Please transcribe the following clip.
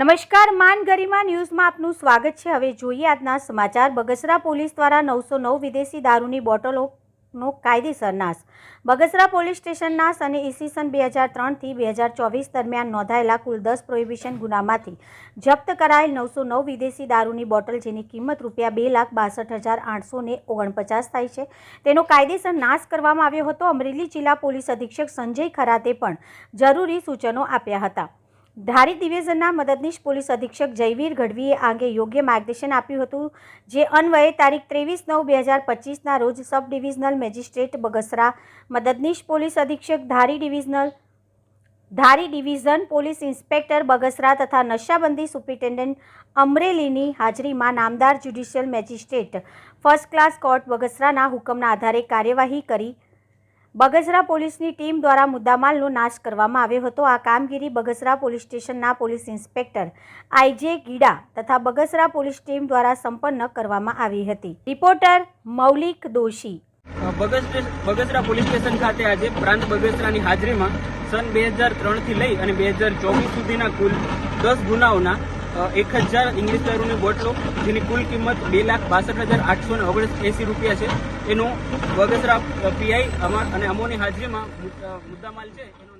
નમસ્કાર, માન ગરિમા ન્યૂઝમાં આપનું સ્વાગત છે. હવે જોઈએ આજના સમાચાર. બગસરા પોલીસ દ્વારા નવસો નવ વિદેશી દારૂની બોટલોનો કાયદેસર નાશ. બગસરા પોલીસ સ્ટેશન નાશ અને ઈસવીસન બે હજાર ત્રણથી બે હજાર ચોવીસ દરમિયાન નોંધાયેલા કુલ દસ પ્રોહિબિશન ગુનામાંથી જપ્ત કરાયેલ નવસો નવ વિદેશી દારૂની બોટલ જેની કિંમત રૂપિયા બે લાખ બાસઠ હજાર આઠસો ને ઓગણપચાસ થાય છે. તેનો કાયદેસર નાશ કરવામાં આવ્યો હતો. અમરેલી જિલ્લા પોલીસ અધિક્ષક સંજય ખરાતે પણ જરૂરી સૂચનો આપ્યા હતા. ધારી ડિવિઝનના મદદનીશ પોલીસ અધિક્ષક જયવીર ગઢવીએ આ અંગે યોગ્ય માર્ગદર્શન આપ્યું હતું. જે અન્વયે તારીખ ત્રેવીસ નવ બે હજાર પચીસના રોજ સબ ડિવિઝનલ મેજિસ્ટ્રેટ બગસરા મદદનીશ પોલીસ અધિક્ષક, Dhari divisional, Dhari division police inspector Bagasara તથા નશાબંધી સુપ્રિન્ટેન્ડન્ટ અમરેલીની હાજરીમાં નામદાર judicial magistrate, first class court બગસરાના હુકમના આધારે કાર્યવાહી કરી બગસરા પોલીસની ટીમ દ્વારા મુદ્દામાલનો નાશ કરવામાં આવ્યો હતો. આ કામગીરી બગસરા પોલીસ સ્ટેશનના police inspector I J Gida તથા બગસરા પોલીસ ટીમ દ્વારા સંપન્ન કરવામાં આવી હતી. Reporter Maulik Doshi. Bagasara police station ખાતે આજે પ્રાંત બગસરાની હાજરીમાં સન બે હજાર ત્રણથી લઈ અને બે હજાર ચોવીસ સુધીના કુલ દસ ગુનાઓના એક હજાર ઇંગ્લિશ દારૂની બોટલો, જેની કુલ કિંમત બે લાખ બાસઠ હજાર આઠસો ને ઓગણીસ એંસી રૂપિયા છે. એનો બગસરા પીઆઈ અને અમોની હાજરીમાં મુદ્દા- મુદ્દામાલ છે, એનો